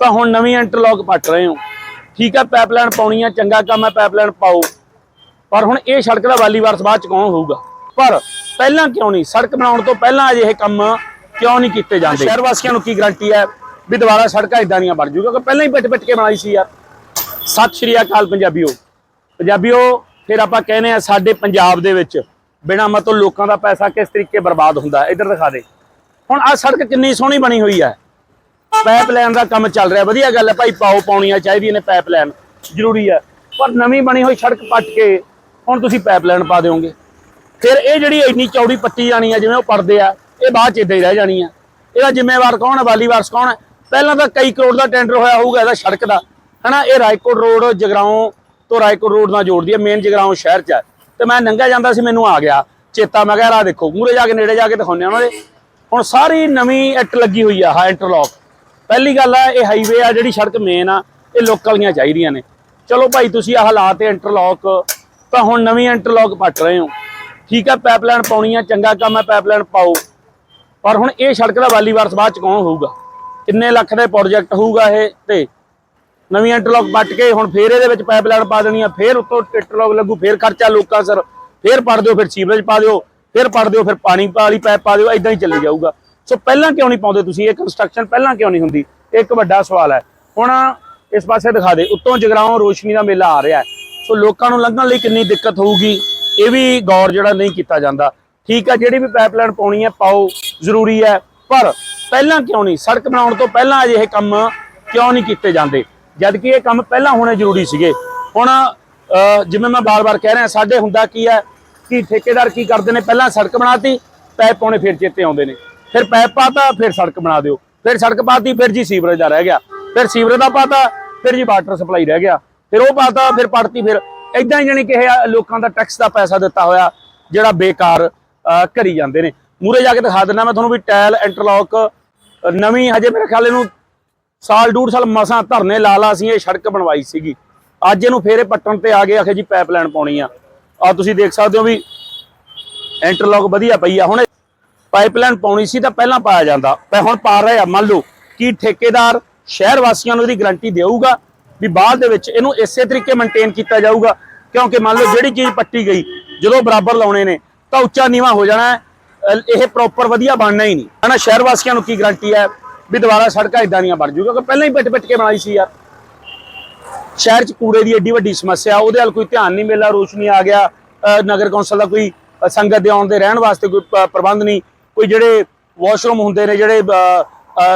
ਤਾਂ ਹੁਣ ਨਵੀਂ ਇੰਟਰਲੌਕ ਪੱਟ ਰਹੇ ਹੋ। ਠੀਕ ਹੈ ਪਾਈਪਲਾਈਨ ਪਾਉਣੀ ਆ, ਚੰਗਾ ਕੰਮ ਹੈ ਪਾਈਪਲਾਈਨ ਪਾਓ। ਪਰ ਹੁਣ ਇਹ ਸੜਕ ਦਾ ਵਾਲੀ ਵਾਰਸ ਬਾਅਦ ਚ ਕੌਣ ਹੋਊਗਾ? ਪਰ ਪਹਿਲਾਂ ਕਿਉਂ ਨਹੀਂ? ਸੜਕ ਬਣਾਉਣ ਤੋਂ ਪਹਿਲਾਂ ਅਜਿਹੇ ਕੰਮ ਕਿਉਂ ਨਹੀਂ ਕੀਤੇ ਜਾਂਦੇ? ਸ਼ਹਿਰ ਵਾਸੀਆਂ ਨੂੰ ਕੀ ਗਰੰਟੀ ਹੈ ਵੀ ਦੁਬਾਰਾ ਸੜਕਾਂ ਇਦਾਂ ਦੀਆਂ ਬਣ ਜੂਗਾ ਕਿਉਂਕਿ ਪਹਿਲਾਂ ਹੀ ਪਿੱਟ ਪਿੱਟ ਕੇ ਬਣਾਈ ਸੀ ਯਾਰ। ਸਤਿ ਸ਼੍ਰੀ ਅਕਾਲ ਪੰਜਾਬੀਓ। ਪੰਜਾਬੀਓ, ਫਿਰ ਆਪਾਂ ਕਹਿੰਦੇ ਆ ਸਾਡੇ ਪੰਜਾਬ ਦੇ ਵਿੱਚ ਬਿਨਾਂ ਮਤਲਬ ਲੋਕਾਂ ਦਾ ਪੈਸਾ ਕਿਸ ਤਰੀਕੇ ਬਰਬਾਦ ਹੁੰਦਾ? ਹੈ। ਇੱਧਰ ਦਿਖਾ ਦੇ। ਹੁਣ ਆ ਸੜਕ ਕਿੰਨੀ ਸੋਹਣੀ ਬਣੀ ਹੋਈ ਹੈ। ਪਾਈਪਲਾਈਨ ਦਾ ਕੰਮ ਚੱਲ ਰਿਹਾ। ਵਧੀਆ ਗੱਲ ਹੈ ਭਾਈ, ਪਾਓ ਪਾਉਣੀਆਂ ਚਾਹੀਦੀਆਂ ਨੇ ਪਾਈਪਲਾਈਨ ਜ਼ਰੂਰੀ ਹੈ। ਪਰ ਨਵੀਂ ਬਣੀ ਹੋਈ ਸੜਕ ਪੱਟ ਕੇ ਹੁਣ ਤੁਸੀਂ ਪਾਈਪਲਾਈਨ ਪਾ ਦਿਓਗੇ। ਫਿਰ ਇਹ ਜਿਹੜੀ ਇੰਨੀ ਚੌੜੀ ਪੱਟੀ ਜਾਣੀ ਹੈ, ਜਿਵੇਂ ਉਹ ਪੜਦੇ ਆ, ਇਹ ਬਾਅਦ ਚ ਇਦਾਂ ਹੀ ਰਹਿ ਜਾਣੀ ਆ। ਇਹਦਾ ਜ਼ਿੰਮੇਵਾਰ ਕੌਣ ਹੈ? ਵਾਲੀਵਾਰਸ ਕੌਣ ਹੈ? ਪਹਿਲਾਂ ਤਾਂ ਕਈ ਕਰੋੜ ਦਾ ਟੈਂਡਰ ਹੋਇਆ ਹੋਊਗਾ ਇਹਦਾ ਸੜਕ ਦਾ। ਹਨਾ, ਇਹ ਰਾਏਕੋਟ ਰੋਡ ਜਗਰਾਉਂ ਤੋਂ ਰਾਏਕੋਟ ਰੋਡ ਨਾਲ ਜੋੜਦੀ ਹੈ ਮੇਨ ਜਗਰਾਉਂ ਸ਼ਹਿਰ ਚ ਹੈ। ਤੇ ਮੈਂ ਨੰਗਾ ਜਾਂਦਾ ਸੀ, ਮੈਨੂੰ ਆ ਗਿਆ। ਚੇਤਾ, ਮੈਂ ਕਿਹਾ, ਆਹ ਦੇਖੋ ਮੂਰੇ ਜਾ ਕੇ, ਨੇੜੇ ਜਾ ਕੇ ਦਿਖਾਉਂਦੇ ਆ ਉਹਨਾਂ ਦੇ। ਹੁਣ ਸਾਰੀ ਨਵੀਂ ਇੱਟ ਲੱਗੀ ਹੋਈ ਆ ਹਾਂ ਇੰਟਰਲੌਕ ਪਹਿਲੀ ਗੱਲ ਆ, ਇਹ ਹਾਈਵੇ ਆ ਜਿਹੜੀ ਸੜਕ ਮੇਨ ਆ, ਇਹ ਲੋਕਾਂ ਦੀਆਂ ਚਾਹੀਦੀਆਂ ਨੇ। ਚਲੋ ਭਾਈ, ਤੁਸੀਂ ਆ ਹਾਲਾਤ ਇੰਟਰਲੌਕ ਤਾਂ ਹੁਣ ਨਵੀਂ ਇੰਟਰਲੌਕ ਪੱਟ ਰਹੇ ਹੋ। ਠੀਕ ਆ ਪਾਈਪਲਾਈਨ ਪਾਉਣੀ ਆ, ਚੰਗਾ ਕੰਮ ਹੈ ਪਾਈਪਲਾਈਨ ਪਾਓ। ਪਰ ਹੁਣ ਇਹ ਸੜਕ ਦਾ ਵਾਲੀ ਵਾਰਸ ਬਾਅਦ ਚ ਕੌਣ ਹੋਊਗਾ? ਕਿੰਨੇ ਲੱਖ ਦਾ ਪ੍ਰੋਜੈਕਟ ਹੋਊਗਾ ਇਹ ਤੇ? ਨਵੀਂ ਇੰਟਰਲੌਕ ਪੱਟ ਕੇ ਹੁਣ ਫੇਰ ਇਹਦੇ ਵਿੱਚ ਪਾਈਪਲਾਈਨ ਪਾ ਦੇਣੀ ਆ, ਫੇਰ ਉੱਤੋਂ ਇੰਟਰਲੌਕ ਲੱਗੂ, ਫੇਰ ਖਰਚਾ ਲੋਕਾਂ ਸਰ। ਫੇਰ ਪੜ ਦਿਓ, ਫਿਰ ਸੀਵਰੇਜ ਪਾ ਦਿਓ, ਫਿਰ ਪੜ ਦਿਓ, ਫਿਰ ਪਾਣੀ ਵਾਲੀ ਪਾਈਪ ਪਾ ਦਿਓ ਇਦਾਂ ਹੀ ਚੱਲੀ ਜਾਊਗਾ। ਸੋ ਪਹਿਲਾਂ ਕਿਉਂ ਨਹੀਂ ਪਾਉਂਦੇ ਤੁਸੀਂ? ਇਹ ਕੰਸਟਰਕਸ਼ਨ ਪਹਿਲਾਂ ਕਿਉਂ ਨਹੀਂ ਹੁੰਦੀ? ਇਹ ਇੱਕ ਵੱਡਾ ਸਵਾਲ ਹੈ। ਹੁਣ ਇਸ ਪਾਸੇ ਦਿਖਾ ਦੇ। ਉੱਤੋਂ ਜਗਰਾਉਂ ਰੋਸ਼ਨੀ ਦਾ ਮੇਲਾ ਆ ਰਿਹਾ ਸੋ ਲੋਕਾਂ ਨੂੰ ਲੰਘਣ ਲਈ ਕਿੰਨੀ ਦਿੱਕਤ ਹੋਊਗੀ? ਇਹ ਵੀ ਗੌਰ ਜਿਹੜਾ ਨਹੀਂ ਕੀਤਾ ਜਾਂਦਾ। ਠੀਕ ਹੈ, ਜਿਹੜੀ ਵੀ ਪਾਈਪਲਾਈਨ ਪਾਉਣੀ ਹੈ, ਪਾਓ। ਜ਼ਰੂਰੀ ਹੈ। ਪਰ ਪਹਿਲਾਂ ਕਿਉਂ ਨਹੀਂ? ਸੜਕ ਬਣਾਉਣ ਤੋਂ ਪਹਿਲਾਂ ਅਜਿਹੇ ਕੰਮ ਕਿਉਂ ਨਹੀਂ ਕੀਤੇ ਜਾਂਦੇ? ਜਦ ਕਿ ਇਹ ਕੰਮ ਪਹਿਲਾਂ ਹੋਣੇ ਜ਼ਰੂਰੀ ਸੀਗੇ। ਹੁਣ ਜਿਵੇਂ ਮੈਂ ਬਾਰ-ਬਾਰ ਕਹਿ ਰਿਹਾ, ਸਾਡੇ ਹੁੰਦਾ ਕੀ ਹੈ ਕਿ ਠੇਕੇਦਾਰ ਕੀ ਕਰਦੇ ਨੇ? ਪਹਿਲਾਂ ਸੜਕ ਬਣਾਤੀ, ਪੈਪ ਪਾਉਣੇ, ਫਿਰ ਚੇਤੇ ਆਉਂਦੇ ਨੇ। ਫਿਰ ਪੈਪ ਪਾਤਾ ਫਿਰ ਸੜਕ ਬਣਾ ਦਿਓ। ਫਿਰ ਸੜਕ ਪਾਤੀ ਫਿਰ ਜੀ ਸੀਵਰੇਜ ਦਾ ਰਹਿ ਗਿਆ। ਫਿਰ ਸੀਵਰੇਜ ਦਾ ਪਾਤਾ ਫਿਰ ਜੀ ਵਾਟਰ ਸਪਲਾਈ ਰਹਿ ਗਿਆ। ਫਿਰ ਉਹ ਪਾਤਾ ਫਿਰ ਪੜਤੀ ਫਿਰ ਇਦਾਂ ਹੀ ਜਾਣੀ ਕਿ ਇਹ ਲੋਕਾਂ ਦਾ ਟੈਕਸ ਦਾ ਪੈਸਾ ਦਿੱਤਾ ਹੋਇਆ ਜਿਹੜਾ ਬੇਕਾਰ ਅਹ, ਕਰੀ ਜਾਂਦੇ ਨੇ। ਮੂਰੇ ਜਾ ਕੇ ਦਿਖਾ ਦਿੰਦਾ ਮੈਂ ਤੁਹਾਨੂੰ ਵੀ ਟਾਇਲ ਇੰਟਰਲੌਕ ਨਵੀਂ ਹਜੇ ਮੇਰੇ ਖਿਆਲ ਇਹਨੂੰ ਸਾਲ ਡੂਢ ਸਾਲ ਮਸਾਂ ਧਰਨੇ ਲਾ ਲਾ ਸੀ ਇਹ ਸੜਕ ਬਣਵਾਈ ਸੀਗੀ। ਅੱਜ ਇਹਨੂੰ ਫੇਰੇ ਪੱਟਣ ਤੇ ਆ ਗਏ ਆਖੇ ਜੀ ਪਾਈਪਲਾਈਨ ਪਾਉਣੀ ਆ। ਆ ਤੁਸੀਂ ਦੇਖ ਸਕਦੇ ਹੋ ਵੀ ਇੰਟਰਲੌਕ ਵਧੀਆ ਪਈ ਆ। ਹੁਣ ਪਾਈਪਲਾਈਨ ਪਾਉਣੀ ਸੀ ਤਾਂ ਪਹਿਲਾਂ ਪਾਇਆ ਜਾਂਦਾ। ਪਰ ਹੁਣ ਪਾ ਰਹੇ ਆ ਮੰਨ ਲਓ ਕਿ ਠੇਕੇਦਾਰ ਸ਼ਹਿਰ ਵਾਸੀਆਂ ਨੂੰ ਇਹਦੀ ਗਾਰੰਟੀ ਦੇਊਗਾ ਵੀ ਬਾਅਦ ਦੇ ਵਿੱਚ ਇਹਨੂੰ ਇਸੇ ਤਰੀਕੇ ਮੇਨਟੇਨ ਕੀਤਾ ਜਾਊਗਾ। ਕਿਉਂਕਿ ਮੰਨ ਲਓ ਜਿਹੜੀ ਚੀਜ਼ ਪੱਟੀ ਗਈ, ਜਦੋਂ ਬਰਾਬਰ ਲਾਉਣੇ ਨੇ, ਤਾਂ ਉੱਚਾ ਨੀਵਾ ਹੋ ਜਾਣਾ ਇਹ ਪ੍ਰੋਪਰ ਵਧੀਆ ਬਣਨਾ ਹੀ ਨਹੀਂ। ਹਨਾ, ਸ਼ਹਿਰ ਵਾਸੀਆਂ ਨੂੰ ਕੀ ਗਾਰੰਟੀ ਹੈ ਵੀ ਦੁਬਾਰਾ ਸੜਕਾਂ ਇਦਾਂ ਦੀਆਂ ਬਣ ਜੂ ਕਿਉਂਕਿ ਪਹਿਲਾਂ ਹੀ ਪਿੱਟ ਪਿੱਟ ਕੇ ਬਣਾਈ ਸੀ ਯਾਰ। ਸ਼ਹਿਰ 'ਚ ਕੂੜੇ ਦੀ ਏਡੀ ਵੱਡੀ ਸਮੱਸਿਆ, ਉਹਦੇ ਵੱਲ ਕੋਈ ਧਿਆਨ ਨਹੀਂ ਮਿਲਦਾ ਰੋਸ਼ਨੀ ਆ ਗਿਆ। ਨਗਰ ਕੌਂਸਲ ਦਾ ਕੋਈ ਸੰਗਤ ਦੇ ਆਉਣ ਦੇ ਰਹਿਣ ਵਾਸਤੇ ਕੋਈ ਪ੍ਰਬੰਧ ਨਹੀਂ। ਕੋਈ ਜਿਹੜੇ ਵਾਸ਼ਰੂਮ ਹੁੰਦੇ ਨੇ, ਜਿਹੜੇ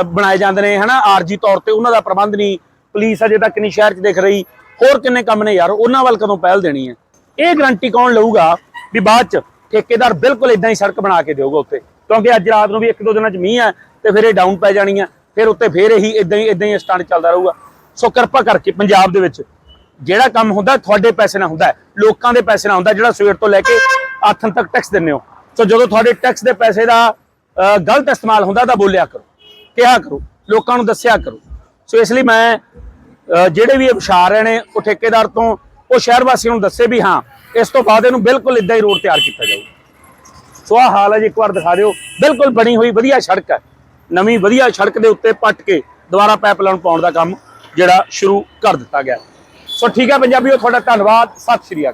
ਬਣਾਏ ਜਾਂਦੇ ਨੇ, ਹਨਾ, ਆਰਜੀ ਤੌਰ ਤੇ ਉਹਨਾਂ ਦਾ ਪ੍ਰਬੰਧ ਨਹੀਂ। ਪੁਲਿਸ ਅਜੇ ਤੱਕ ਨਹੀਂ ਸ਼ਹਿਰ 'ਚ ਦੇਖ ਰਹੀ। ਹੋਰ ਕਿੰਨੇ ਕੰਮ ਨੇ ਯਾਰ, ਉਹਨਾਂ ਵੱਲ ਕਦੋਂ ਪਹਿਲ ਦੇਣੀ ਹੈ? ਇਹ ਗਰੰਟੀ ਕੌਣ ਲਊਗਾ ਵੀ ਬਾਅਦ 'ਚ ਠੇਕੇਦਾਰ ਬਿਲਕੁਲ ਇਦਾਂ ਹੀ ਸੜਕ ਬਣਾ ਕੇ ਦੇਊਗਾ ਉੱਤੇ ਕਿਉਂਕਿ ਅੱਜ ਰਾਤ ਨੂੰ ਵੀ ਇੱਕ ਦੋ ਦਿਨਾਂ 'ਚ ਮੀਂਹ ਹੈ ਤੇ ਫਿਰ ਇਹ ਡਾਊਨ ਪੈ ਜਾਣੀ ਹੈ, ਫਿਰ ਉੱਤੇ ਫਿਰ ਇਹੀ ਇਦਾਂ ਹੀ ਇਦਾਂ ਹੀ ਸਟੰਟ ਚੱਲਦਾ ਰਹੂਗਾ। ਸੋ ਕਿਰਪਾ ਕਰਕੇ ਪੰਜਾਬ ਦੇ ਵਿੱਚ ਜਿਹੜਾ ਕੰਮ ਹੁੰਦਾ, ਤੁਹਾਡੇ ਪੈਸੇ ਨਾਲ ਹੁੰਦਾ ਲੋਕਾਂ ਦੇ ਪੈਸੇ ਨਾਲ ਹੁੰਦਾ, ਜਿਹੜਾ ਸਵੇਰ ਤੋਂ ਲੈ ਕੇ ਆਥਣ ਤੱਕ ਟੈਕਸ ਦਿੰਦੇ ਹੋ। ਸੋ ਜਦੋਂ ਤੁਹਾਡੇ ਟੈਕਸ ਦੇ ਪੈਸੇ ਦਾ ਗਲਤ ਇਸਤੇਮਾਲ ਹੁੰਦਾ ਤਾਂ ਬੋਲਿਆ ਕਰੋ, ਕਿਹਾ ਕਰੋ, ਲੋਕਾਂ ਨੂੰ ਦੱਸਿਆ ਕਰੋ। ਸੋ ਇਸ ਲਈ ਮੈਂ ਜਿਹੜੇ ਵੀ ਇਹ ਰਹੇ ਨੇ, ਉਹ ਠੇਕੇਦਾਰ ਤੋਂ, ਉਹ ਸ਼ਹਿਰ ਵਾਸੀਆਂ ਨੂੰ ਦੱਸੇ ਵੀ ਹਾਂ, ਇਸ ਤੋਂ ਬਾਅਦ ਇਹਨੂੰ ਬਿਲਕੁਲ ਇਦਾਂ ਹੀ ਰੋਡ ਤਿਆਰ ਕੀਤਾ ਜਾਊਗਾ ਸੋ ਆਹ ਹਾਲ ਹੈ ਜੀ, ਇੱਕ ਵਾਰ ਦਿਖਾ ਦਿਓ। ਬਿਲਕੁਲ ਬਣੀ ਹੋਈ ਵਧੀਆ ਸੜਕ ਹੈ। ਨਵੀਂ ਵਧੀਆ ਸੜਕ ਦੇ ਉੱਤੇ ਪੱਟ ਕੇ ਦੁਬਾਰਾ ਪਾਈਪਲਾਈਨ ਪਾਉਣ ਦਾ ਕੰਮ ਜਿਹੜਾ ਸ਼ੁਰੂ ਕਰ ਦਿੱਤਾ ਗਿਆ। ਸੋ ਠੀਕ ਹੈ ਪੰਜਾਬੀਓ, ਤੁਹਾਡਾ ਧੰਨਵਾਦ। ਸਤਿ ਸ਼੍ਰੀ ਅਕਾਲ।